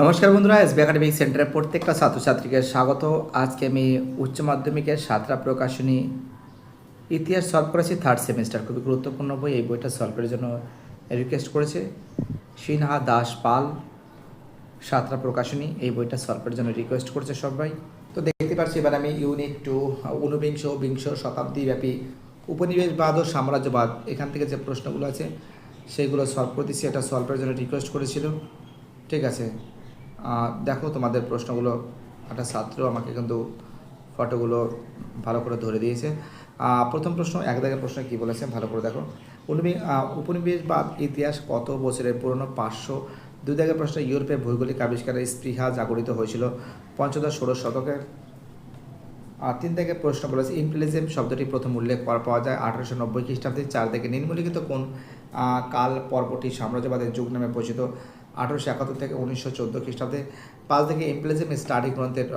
নমস্কার বন্ধুরা, SB academic সেন্টারের প্রত্যেকটা ছাত্রছাত্রীকে স্বাগত। আজকে আমি উচ্চ মাধ্যমিকের সাতটা প্রকাশনী, ইতিহাস সলভ করেছি থার্ড সেমিস্টার খুবই গুরুত্বপূর্ণ বই, এই বইটা সলভ করার জন্য রিকোয়েস্ট করেছে। সিনহা দাস পাল সাতটা প্রকাশনী, এই বইটা সলভ করার জন্য রিকোয়েস্ট করেছে সবাই। তো দেখতে পাচ্ছি, এবার আমি ইউনিট টু ঊনবিংশ, বিংশ শতাব্দী ব্যাপী উপনিবেশবাদ ও সাম্রাজ্যবাদ এখান থেকে যে প্রশ্নগুলো আছে সেইগুলো সলভ করতেছি এটা সলভ করার জন্য রিকোয়েস্ট করেছিল। ঠিক আছে দেখো তোমাদের প্রশ্নগুলো। একটা ছাত্র আমাকে কিন্তু ফটোগুলো ভালো করে ধরে দিয়েছে। প্রথম প্রশ্ন, এক দাগের প্রশ্ন কী বলেছে? ভালো করে দেখো। উপনিবেশবাদ, ইতিহাস কত বছরের পুরনো? পাঁচশো। দুই দাগের প্রশ্ন, ইউরোপে ভৌগোলিক আবিষ্কারের স্পৃহা জাগরিত হয়েছিল পঞ্চদশ ষোড়শ শতকের? আর তিন থেকে প্রশ্ন বলেছে ইমপ্লিজম শব্দটি প্রথম উল্লেখ করা পাওয়া যায় আঠারোশো নব্বই খ্রিস্টাব্দে। চার থেকে নিম্নলিখিত কোন কাল পর্বটি সাম্রাজ্যবাদের যুগ নামে পরিচিত। আঠারোশো একাত্তর থেকে উনিশশো চোদ্দ খ্রিস্টাব্দে পাঁচ থেকে ইমপ্লিজম স্টাডি গ্রন্থের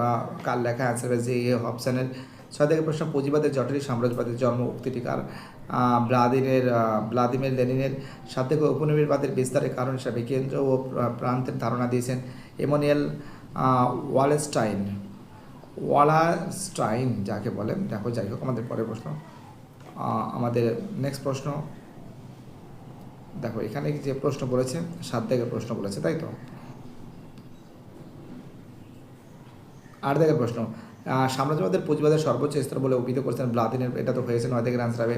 কাল লেখা অ্যান্সার যে এ হবসনের ছয় থেকে প্রশ্ন, পুঁজিবাদের জটিল সাম্রাজ্যবাদের জন্ম, উক্তিটিকার ব্লাদিনের ভ্লাদিমির লেনিনের সাত থেকে উপনিবেশবাদের বিস্তারের কারণ হিসাবে কেন্দ্র ও প্রান্তের ধারণা দিয়েছেন এমোনিয়াল ওয়ালেস্টাইন ওয়ালাস্টাইন যাকে বলে, দেখো যাই হোক, আমাদের পরের প্রশ্ন। আমাদের নেক্সট প্রশ্ন দেখো এখানে যে প্রশ্ন বলেছে সাত থেকে প্রশ্ন বলেছে তাই তো? আট থেকে প্রশ্ন। সাম্রাজ্যবাদের পুঁজিবাদের সর্বোচ্চ স্তর বলে অভিহিত করেছেন ব্লাদিনের এটা তো হয়েছে নয় থেকে আনসার হবে।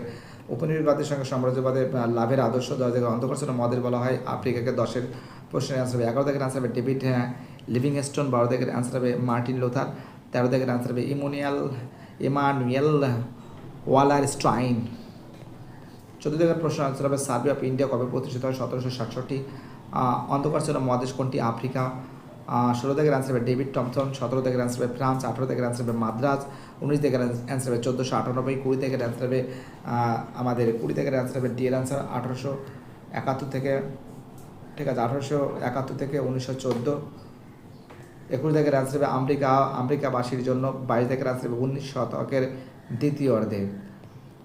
সঙ্গে সাম্রাজ্যবাদের লাভের আদর্শ দশ থেকে অন্তঃকর্ষণ মদের বলা হয় আফ্রিকাকে দশের প্রশ্নের আনসার হবে। এগারো থেকে আনসার হবে ডেভিড হ্যাঁ, লিভিংস্টোন। বারো থেকে আনসার হবে মার্টিন লোথার। তেরো থেকে আনসার হবে ইমোনিয়াল ইমানুয়েল ওয়ালার স্ট্রাইন চোদ্দ থেকে প্রশ্ন আনসার হবে সার্ভে অফ ইন্ডিয়া কবে প্রতিষ্ঠিত হয়? সতেরোশো সাতষট্টি। অন্ধকার ছিল মহাদেশ কোনটি? আফ্রিকা। ষোলো থেকে আনসার হবে ডেভিড টমসন, সতেরো থেকে আনসার হবে ফ্রান্স, আঠেরো থেকে আনসার হবে মাদ্রাজ, উনিশ থেকে অ্যান্সার হবে চোদ্দোশো আটানব্বই, কুড়ি থেকে অ্যান্সার হবে আমাদের কুড়ি থেকে অ্যান্সার হবে ডিএর অ্যান্সার আঠারোশো একাত্তর থেকে, ঠিক আছে, আঠারোশো একাত্তর থেকে উনিশশো চোদ্দ। একুশ থেকে অ্যান্সার হবে আমেরিকা, আমেরিকাবাসীর জন্য, বাইশ থেকে অ্যান্সার হবে উনিশ শতকের দ্বিতীয় অর্ধে।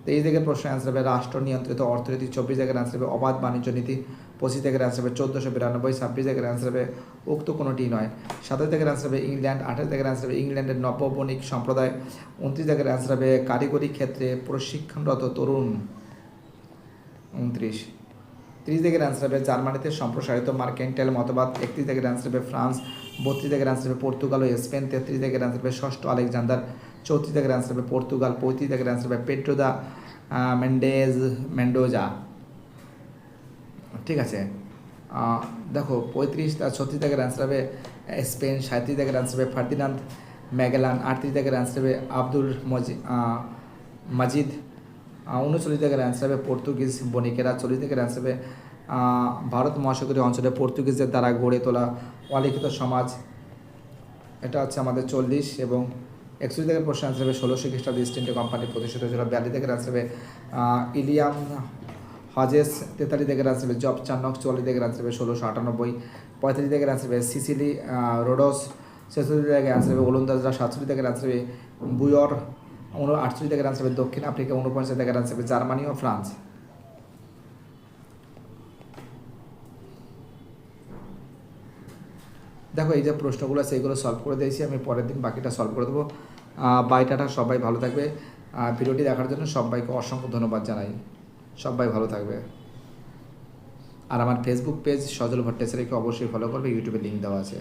তেইশ থেকে প্রশ্ন অ্যান্সার হবে রাষ্ট্র নিয়ন্ত্রিত অর্থনীতি চব্বিশ থেকে অ্যান্সার হবে অবাধ বাণিজ্য নীতি পঁচিশ থেকে অ্যান্সার হবে চোদ্দোশো বিরানব্বই ছাব্বিশ থেকে অ্যান্সার হবে উক্ত কোনোটি নয় সাতাশ থেকে অ্যান্সার হবে ইংল্যান্ড আঠাশ থেকে অ্যান্সার হবে ইংল্যান্ডের নববণিক সম্প্রদায় উনত্রিশ থেকে অ্যান্সার হবে কারিগরি ক্ষেত্রে প্রশিক্ষণরত তরুণ উনত্রিশ তিরিশ থেকে অ্যান্সার হবে জার্মানিতে সম্প্রসারিত মার্কেন্টাইল মতবাদ একত্রিশ থেকে অ্যান্সার হবে ফ্রান্স বত্রিশ থেকে অ্যান্সার হবে পর্তুগাল ও স্পেন তেত্রিশ থেকে অ্যান্সার হবে ষষ্ঠ আলেকজান্ডার চৌত্রিশ থেকে অ্যান্সার হবে পর্তুগাল পঁয়ত্রিশ থেকে অ্যান্সার হবে পেট্রোদা মেন্ডেজ মেন্ডোজা ঠিক আছে? দেখো পঁয়ত্রিশ ছত্রিশ থেকে অ্যান্সার হবে স্পেন সাঁত্রিশ থেকে অ্যান্সার হবে ফার্দিনান্দ ম্যাগেলান আটত্রিশ থেকে অ্যান্সার হবে আব্দুল মজি মাজিদ উনচল্লিশ থেকে অ্যান্সার হবে পর্তুগিজ বণিকেরা চল্লিশ থেকে অ্যান্সার হবে ভারত মহাসাগরীয় অঞ্চলে পর্তুগিজদের দ্বারা গড়ে তোলা অলিখিত সমাজ। এটা হচ্ছে আমাদের চল্লিশ এবং একচল্লিশ থেকে প্রশ্ন আনসার হবে ষোলোশো খ্রিস্টাব্দে ইস্ট ইন্ডিয়া কোম্পানি প্রতিষ্ঠিত হয়েছিল। বিয়াল্লিশ থেকে আনসার ইলিয়াম হজেস, তেতাল্লিশ থেকে আনসার জব চান্নক চুয়াল্লিশ থেকে আনসার হবে ষোলোশো আটানব্বই, পঁয়তাল্লিশ থেকে আনসার হবে সিসিলি রোডস, ছেচল্লিশ থেকে আনসার হবে ওলন্দাজরা, সাতচল্লিশ থেকে আনসার হবে বুয়র আটচল্লিশ থেকে আনসার দক্ষিণ আফ্রিকা, উনপঞ্চাশ থেকে আনসার জার্মানি ও ফ্রান্স। দেখো, এই যে প্রশ্নগুলো এগুলো সলভ করে দিয়েছি, আমি পরের দিন বাকিটা সলভ করে দেবো। বাই টাটা, সবাই ভালো থাকবে। ভিডিওটি দেখার জন্য সবাইকে অসংখ্য ধন্যবাদ জানাই। সবাই ভালো থাকবে। আর আমার ফেসবুক পেজ সজল ভট্টাচার্যকে অবশ্যই ফলো করবে ইউটিউবে লিঙ্ক দেওয়া আছে।